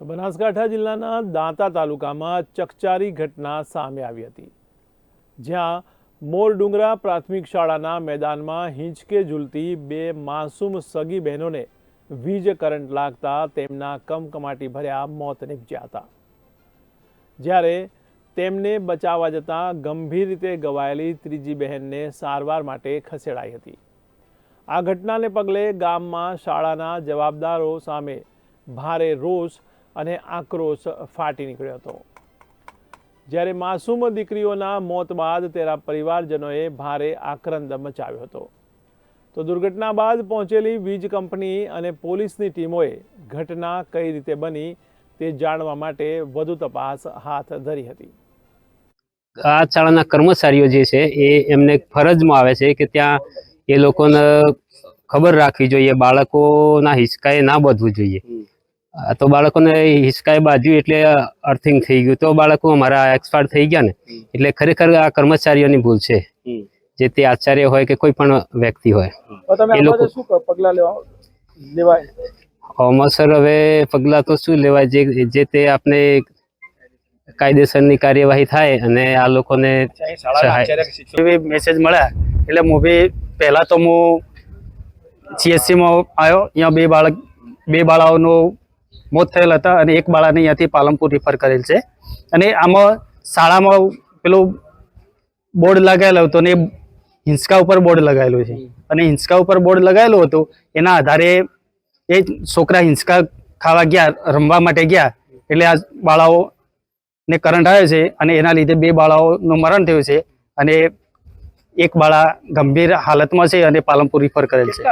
તો બનાસકાંઠા જિલ્લાના દાંતા તાલુકામાં ચકચારી ઘટના સામે આવી હતી. જ્યાં મોરડુંગરા પ્રાથમિક શાળાના મેદાનમાં હિંચકે ઝૂલતી બે માસૂમ સગી બહેનોને વીજ કરંટ લાગતા તેમના કમકમાટી ભર્યા મોત નીપજ્યા હતા. જ્યારે તેમને બચાવવા જતાં ગંભીર રીતે ગવાયેલી ત્રીજી બહેનને સારવાર માટે ખસેડાઈ હતી. આ ઘટનાને પગલે ગામમાં શાળાના જવાબદારો સામે ભારે રોષ અને આક્રોશ ફાટી નીકળ્યો હતો. જ્યારે માસૂમ દીકરીઓના મોત બાદ તેના પરિવારજનોએ ભારે આક્રંદ મચાવ્યો હતો. તો દુર્ઘટના બાદ પહોંચેલી વીજ કંપની અને પોલીસની ટીમોએ ઘટના કઈ રીતે બની તે જાણવા માટે વધુ તપાસ હાથ ધરી હતી. આ શાળાના કર્મચારીઓ જે છે એ એમને ફરજમાં આવે છે કે ત્યાં એ લોકોને ખબર રાખવી જોઈએ બાળકોના હિસકાએ ના બધવું જોઈએ. તો બાળકોને હિસકાએ બાંધ્યું એટલે અર્થિંગ થઈ ગયું. તો બાળકો અમારા એક્સપાયર થઈ ગયા ને એટલે ખરેખર આ કર્મચારીઓની ભૂલ છે. જે તે આચાર્ય હોય કે કોઈ પણ વ્યક્તિ હોય. એ લોકો- શું પગલાં લેવા લેવાય? આમાં સર હવે પગલાં તો શું લેવાય? જે જે તે આપણે કાયદેસરની કાર્યવાહી થાય અને આ લોકોને મેસેજ મળ્યા. એટલે હું બી પહેલાં તો હું સીએસસીમાં આવ્યો. અહીંયા બે બાળક બે બાળાઓનું મોત થયેલ હતા અને એક બાળાને અહીંયાથી પાલનપુર રિફર કરેલ છે. અને આમાં શાળામાં પેલું બોર્ડ લગાવેલો હતો અને હિંસકા ઉપર બોર્ડ લગાવેલું છે. અને હિંસકા ઉપર બોર્ડ લગાવેલું હતું, એના આધારે એ છોકરા હિંસકા ખાવા ગયા, રમવા માટે ગયા, એટલે આ બાળાઓ ને કરંટ આવ્યો છે અને એના લીધે બે બાળાઓનું મરણ થયું છે અને એક બાળા ગંભીર હાલતમાં છે અને પાલનપુર રિફર કરેલ છે.